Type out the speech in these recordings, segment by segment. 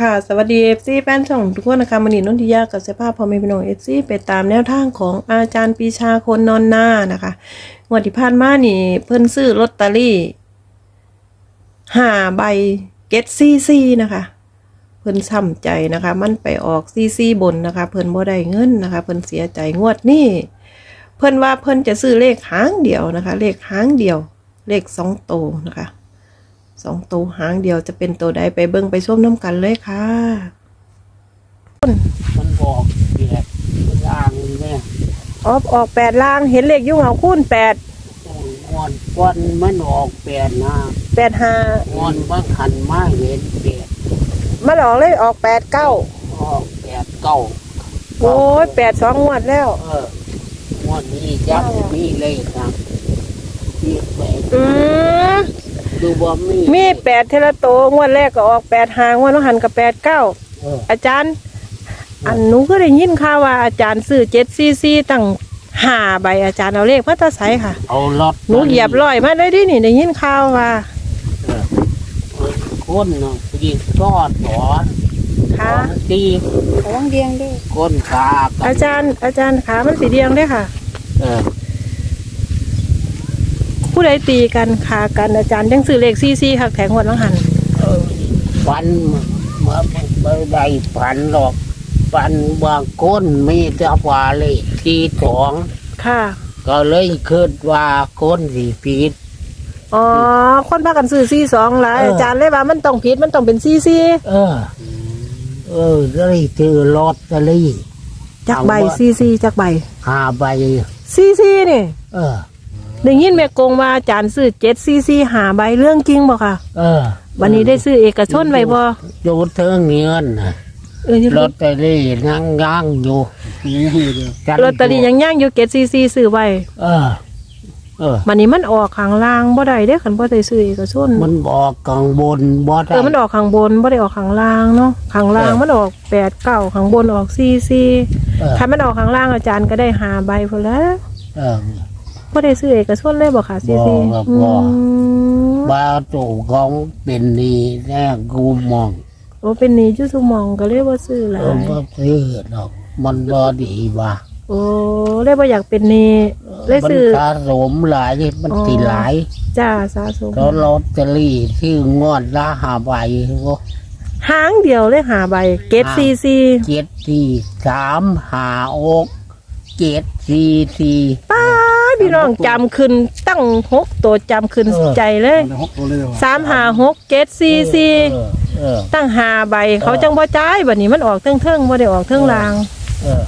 ค่ะสวัสดี FC แฟนช่องทุกคนนะคะมันนีนนทิยากับเสภาพพอมีพี่น้อง FC ไปตามแนวทางของอาจารย์ปีชาคนนอนหน้านะคะงวดที่ผ่านมานี่ เพิ่นซื้อลอตเตอรี่ห้าใบเก็ตซีซีนะคะ เพิ่นช้ำใจนะคะ มันไปออกซีซีบนนะคะ เพิ่นบ่ได้เงินนะคะ เพิ่นเสียใจงวดนี้เพิ่นว่าเพิ่นจะซื้อเลขหางเดียวนะคะ เลขหางเดียว เลขสองโตนะคะ สองตัวหางเดียวจะเป็นตัวใดไปเบิ่งไปส้มน้ำกันเลยค่ะ มันบอกเบียดล่างเนี่ยออกออกแปดล่างเห็นเลขยุ่งเอาคูณแปดงอนวันมันออกแปดนะแปดห้างอนบางขันมาเห็นแปดมาหลอกเลยออกแปดเก้าออกแปดเก้าโอ้ยแปดสองงวดแล้ว เอองอนนี้ยับมีเลยครับมีแปดอืม ดูว่ามีมีแปดเทละโตงวดแรกก็ออกแปดหางวดน้องหันกับแปดเก้าเอออาจารย์ อันหนูก็ได้ยินข่าวว่าอาจารย์ซื้อเจ็ดซีซีตั้งห้าใบอาจารย์เอาเลขมาตาใสค่ะ เอาลอตหนูเหยียบร้อยมาได้ดินี่ได้ยินข่าวว่าเออคนเนาะปีทอดถอนค่ะ ตีระวังเดียงด้วยก้นขากัอาจารย์อาจารย์ขามันสีเดียงเด้วยค่ะ เออ ผู้ใดตีกันขากันอาจารย์ยังซื้อเลขซีซีหักแถงหัวน้องหันเออฟันมาเมื่อใดฟันหรอกฟันบางก้นมีแต่ว่าเลยทีสองค่ะ ก็เลยคิดว่าก้นสีผิดอ๋อคนพากันซื้อซีสองหลายเออออาจารย์เลยว่ามันต้องผิดมันต้องเป็นซีซีเออ เออเลยถือลอตเตอรี่จักใบเอาว่าซีซีจักใบหาใบซีซีนี่ เออ ได้ยินแม่กงว่าอาจารย์ซื้อเจ็ดซีซีหาใบเรื่องจริงบ่ค่ะ เออวันนี้ได้ซื้อเอกชนไว้บ่อยู่เทิงเงินน่ะเออลอตเตอรี่นั่งย่างอยู่จันลอตเตอรี่ยังย่างอยู่เจ็ดซีซีซื้อไว้เออ เออวันนี้มันออกข้างล่างบ่ได้เด้อคันบ่ได้ซื้อเอกชนมันบอกกังบนบ่ได้เออมันออกข้างบนบ่ได้ออกข้างล่างเนาะข้างล่างเออมันออกแปดเก้าข้างบนออกซีซีเออถ้ามันออกข้างล่างอาจารย์ก็ได้หาใบพุ่นแหล้วเออ บ่ได้ซื้อเอกชนเลยบ่ค่ะซีซีบ่ครับบ่บ้าตู่ของเป็นนี่แน่กูมองโอ้เป็นหนี้จุสุมองก็เลยบ่ซื้อหลาเออยบ่ซื้อดอก มันบ่ดีว่าโอ้เลยบ่อยากเป็นหนี้เลยมันซื้อสะสมหลายมันอ๋อสิหลายจ้าสะสม แล้วลอตเตอรี่ที่งวดละหาใบก็ หางเดียวเลยหาใบเกตซีซีเจ็ดสี่สามหาอก เจ็ดสี่สี่ป้าดพี่น้องจำขึ้นตั้งหกตัวจำขึ้นเออใจเลยสามหาหกเกตซีซีเออเออ ตั้งหาใบเขาจังบ่จ่ายบัดนี้มันออกเทิงเทิงๆบ่ได้ออกเทิงลางเออ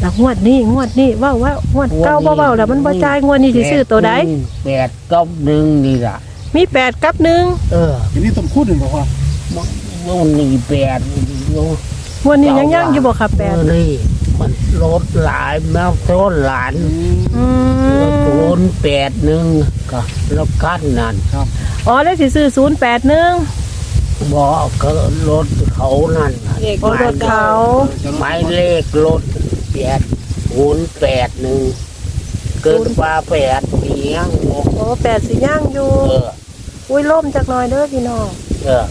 แล้วงวดนี้งวดนี้เว่าว่างวดเก้าบ่เว้าแล้วมันบ่จ่ายงวดนี้สิซื้อตัวใดแปดกับหนึ่งนี่ล่ะ มีแปดกับหนึ่งเออทีนี้ต้องพูดหนึ่งบอกว่านู่นนี่แปดนู่นงวดนี้ยังย่างอยู่บ่ค่ะแปดเออนี่ มันลดหลายแมวโซนหลานอืมโซนแปดหนึ่งก็แล้วกันนั่นอ๋อแล้วสิซื้อศูนย์แปดหนึ่ง บอกก็รถเขานั่นน่ะเด็กโอ้รถเขา หมายเลขรถแปดศูนย์แปดหนึ่งเกิดว่าแปดเพียงโอ้โอ้แปดสิย่างอยู่ เอออุ้ยล่มจักหน่อยเด้อพี่น้องเออ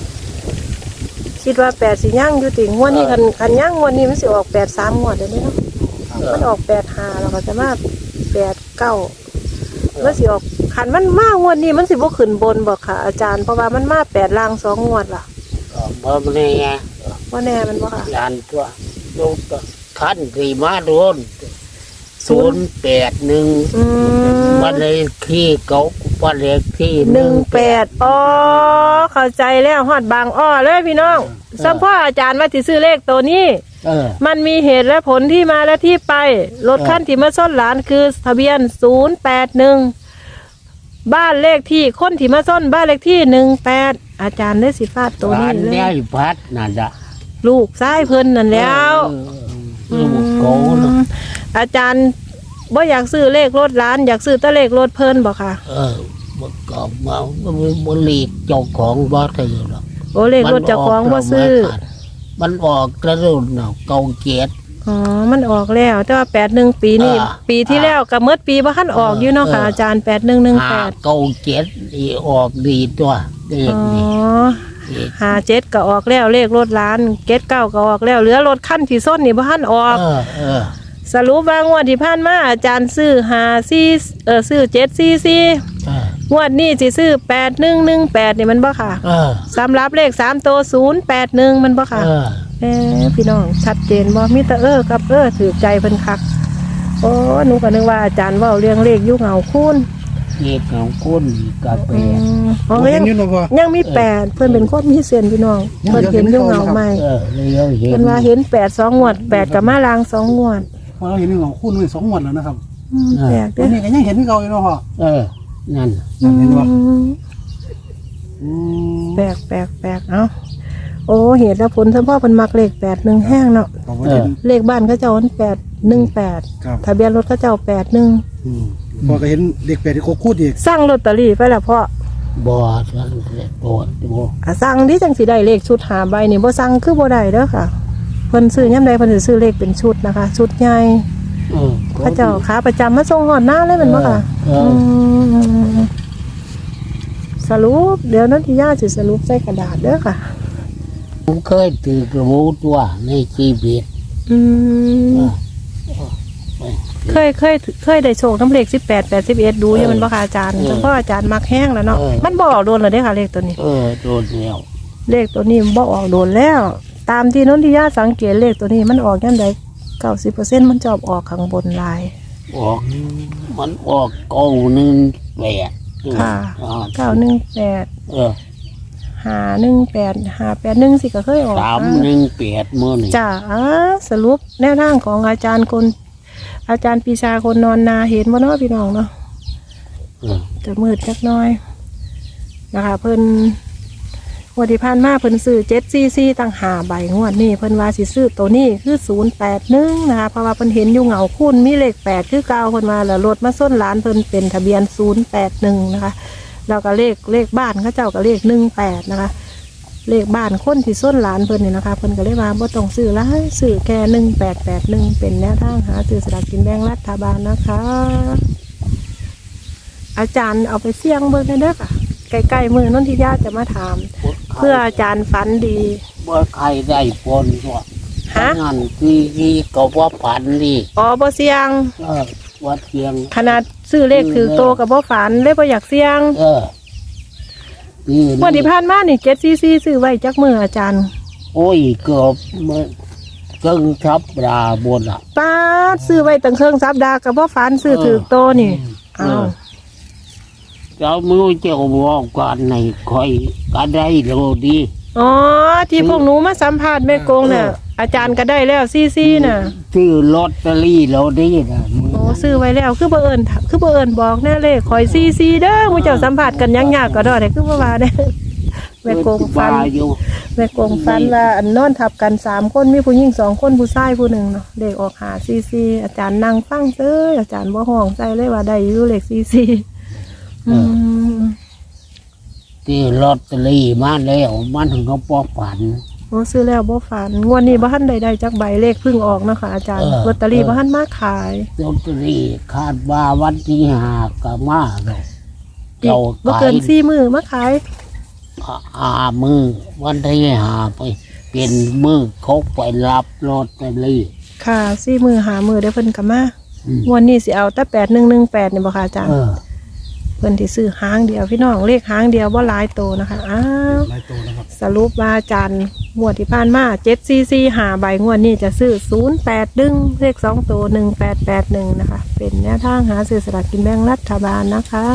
คิดว่าแปดสิย่างอยู่ติงวดนี้เออคันคันย่างงวดนี้มันสิออกแปดสามงวดเดี๋ยวนี้เนาะเออ มันออกแปดห้าแล้วก็จะมาแปดเก้ามันสิออกคันมันมางวดนี้มันสิบ่ขึ้นบนบอกค่ะ อาจารย์เพราะว่ามันมาแปดล่างสองงวดล่ะเออเมื่อนี้ไงว่าแน่มันบ่ค่ะยานตัวลูกขั้นสี่มาโดนศูนย์แปดหนึ่งอืมวันเลขที่เก้าวันเลขที่หนึ่งแปดอ๋อเข้าใจแล้วฮอดบางอ้อเลยพี่น้องสัมพ่ออาจารย์ว่าสิซื้อเลขตัวนี้ เออ มันมีเหตุและผลที่มาและที่ไป รถขั้นที่มาส้นหลานคือทะเบียน081บ้านเลขที่คนที่มาส้นบ้านเลขที่18อาจารย์ได้สิฟาดตัวร้านี้นเลเนี่ยยพัดนั่นละลูกซ้ายเพิ่นนั่นแล้วเออลูกโกนะอาจารย์บ่อยากซื้อเลขรถร้าน อยากซื้อแต่เลขรถเพิ่นบอกค่ะ เออมันก็มามันหลีกเจ้าของบ่ถือหรอกโอ้เลขรถเจ้าของบ่ซื้อ มันออกกระรุ่นเนาะเกาเกียรติ อ๋อ มันออกแล้ว แต่ว่า81ปีนี่ อ่าปีที่แล้วก็เมื่อปีบ่ทันออกอยู่เนาะค่ะเออออาจารย์หา8118เกาเกียรตินี่ออกดีตัวเด็อ๋กนี่อหาเจ็ดก็ออกแล้วเลขรถล้านเจ็ดเก้าก็ออกแล้วเหลือรถขั้นที่ส้นนี่บ่ทันออก เออเออสรุปว่างวดที่ผ่านมาอาจารย์ซื้อหาซี่เออซื้อเจ็ดซี่ซี่เออ งวดนี้สิซื้อแปดหนึ่งหนึ่งแปดนี่มันบ่ค่ะเออสำหรับเลขสามตัวศูนย์แปดหนึ่งมันบ่ค่ะ เออเอ้พี่น้องชัดเจนบ่มีแต่เออกับเออถือใจเพิ่นคัก โอ้หนูก็นึกว่าอาจารย์เว่าเรื่องเลขอยุ่งเหงาคูณเอกของคุณกาแฟอืมอ๋อบ่ยัเห็งนอยู่เนาะพ่อ ยังมีแปดเพิ่นเป็นคนมีเส้นพี่น้องเพิ่นเห็นอยุ่งเหงาใหม่เออเลี้ยวเห็เพิ่นนว่าเห็นแปดสองงวดแปดกับมาลางสองงวดพอเราเห็นของคู่นึงสองงวดแล้วนะครับอืมแปลกวัเด้นนี้ก็ยังเห็นที่เก่าอยู่เนาะพ่อเออ นั่นอืมเห็นบ่อืมแปลกแปลกแปลกเอ้าโอ้เหตุและผลเฉพาะเพิ่นมักเลขแปดหนึ่งแห้งเนาะขอบคุณเห็นเลขบ้านเขาเจ้ามันแปดหนึ่งแปดครับทะเบียนรถเขาเจ้าแปดหนึ่งอืมพ่อก็เห็นเด็กแปดที่โคกคูดอีกสร้างลอตเตอรี่ไปแล้วพ่อบอดมันโดดโบอะสั่งที่จังสิได้เลขชุดหาใบนี่บ่สั่งคือบ่ได้เด้อค่ะเพิ่นซื้อยามใดเพิ่นสิซื้อเลขเป็นชุดนะคะ ชุดใหญ่ เออพระเจ้าขาประจำมาส่งฮอดหน้าเลยแม่นบ่ค่ะเออมสรุปเดี๋ยวนันทิยาสิสรุปใส่กระดาษเด้อค่ะ ผมเคยถือกระโบตัวในชีวิตอืมเออเคยเคยเคยได้โชคน้ำเลข18 81ดูอยู่แมันบ่ค่ะอาจารย์เออแต่พ่ออาจารย์มักแห้งแล้วเนาะเออมันบ่ออกโดนแล้วเด้อค่ะเลขตัวนี้ เออโดนแล้วเลขตัวนี้บ่ออกโดนแล้ว ตามที่นนทิยาสังเกตเลขตัวนี้มันออกยามใด90%มันจอบออกข้างบนลาย ออกมันออกเก้าหนึ่งแปดค่ะ อ่า918เออ518 581สิก็เคยออกสามหนึ่งแปดมื่อนี่จ้าอ่าสรุปแนวทางของอาจารย์คน อาจารย์ปีชาคนนอนนาเห็นบ่เนาะพี่น้องเนาะเออจะมืดจักหน้อยนะคะเพิ่นง วดที่ผ่านมาเพิ่นซื้อเจ็ดซีซีต่างหาใบงวดนี้เพิ่นว่าสิซื้อตัวนี้คือศูนย์แปดหนึ่งนะคะเพราะว่าเพิ่นเห็นอยู่เหงาคุ้นมีเลขแปดคือเก่าเพิ่นมาแล้วรถมาส้นร้านเพิ่นเป็นทะเบียนศูนย์แปดหนึ่งนะคะแล้วก็เลขเลขบ้านเขาเจ้าก็เลขหนึ่งแปดนะคะ เลขบ้านคนที่ส้นหลานเพิ่นเนี่ยนะคะเพิ่นก็เลยว่าบ่ต้องซื้อลายซื้อแค่หนึ่งแปดแปดหนึ่งเป็นแนวทางหาซื้อสลากกินแบ่งรัฐบาลนะคะ อาจารย์เอาไปเสี่ยงเบิ่งได้เด้อค่ะใกล้ๆมือนนทิยาจะมาถาม เพื่ออาจารย์ฝันดีบ่ใครได้ผลก็ฮะนั่นที่ที่ก็ว่าผันนี่อ๋อบ่เสี่ยง เออวัดเพียง ขนาดซื้อเลขถือโตกับบ่ฝันเลยบ่อยากเสี่ยง เออนี่งวดที่ผ่านมานี่7 cc ซื้อไว้จักมืออาจารย์ โอ้ยเกือบมันกึ่งทับดาบนอะป้าดซื้อไว้ตั้งเครื่องสัปดาห์กับบ่ฝันซื้อถือโตนี่เออ้าวอ เจ้ามือเจ้าบอกกันในคอยก็ได้โลดีอ๋อ ที่พวกหนูมาสัมภาษณ์แม่กงน่ะ อาจารย์ก็ได้แล้วซีซีน่ะซื้อลอตเตอรี่โลดีนะมือโอ้ซื้อไว้แล้วคือบ่เอิญคือบ่เอิญบอกแน่เลยคอยซีซีเด้อมูเจ้าสัมภาษณ์กันยังยากก็ดอได้คือบ่ว่าเด้อแม่กงฟันว่าอยู่แม่กงฟันว่าอันนอนทับกันสามคนมีผู้หญิงสองคนผู้ชายผู้หนึ่งเนาะเลขออกหาซีซีอาจารย์นั่งฟังเซ้ยอาจารย์บ่ห้องใจเลยว่าได้อยู่เลขซีซี อืมที่ลอตเตอรี่มาแล้วมันถึงก็ปอกฝัน โอ้ซื้อแล้วบ่ฝันงวดนี้บ่ทันได้ได้จักใบเลขเพิ่งออกเนาะค่ะอาจารย์เออ ลอตเตอรี่เออบ่ทันมาขาย ลอตเตอรี่คาดว่าวันที่หาก็มาแล้วอีกเราบ่ขาเกิยนสี่มือมาขายหามือวันที่หาไป เป็นมือเขาไปรับลอตเตอรี่ ค่ะสี่มือหามือเดี๋ยวเพิ่นก็มาอืม งวันนี้สิเอาแต่แปดหนึ่งหนึ่งแปดนี่บ่ค่ะอาจารย์เออ เพิ่นที่ซื้อหางเดียวพี่น้องเลขหางเดียวบ่หลายโตนะคะอ้าวหลายตัวนะครับสรุปว่าอาจารย์งวดที่ผ่านมาเจ็ดซีซีหาใบงวดนี้จะซื้อศูนย์แปดดึงเลขสองตัวหนึ่งแปดแปดหนึ่งนะคะ เป็นแนวทางหาซื้อสลากกินแบ่งรัฐบาลนะคะ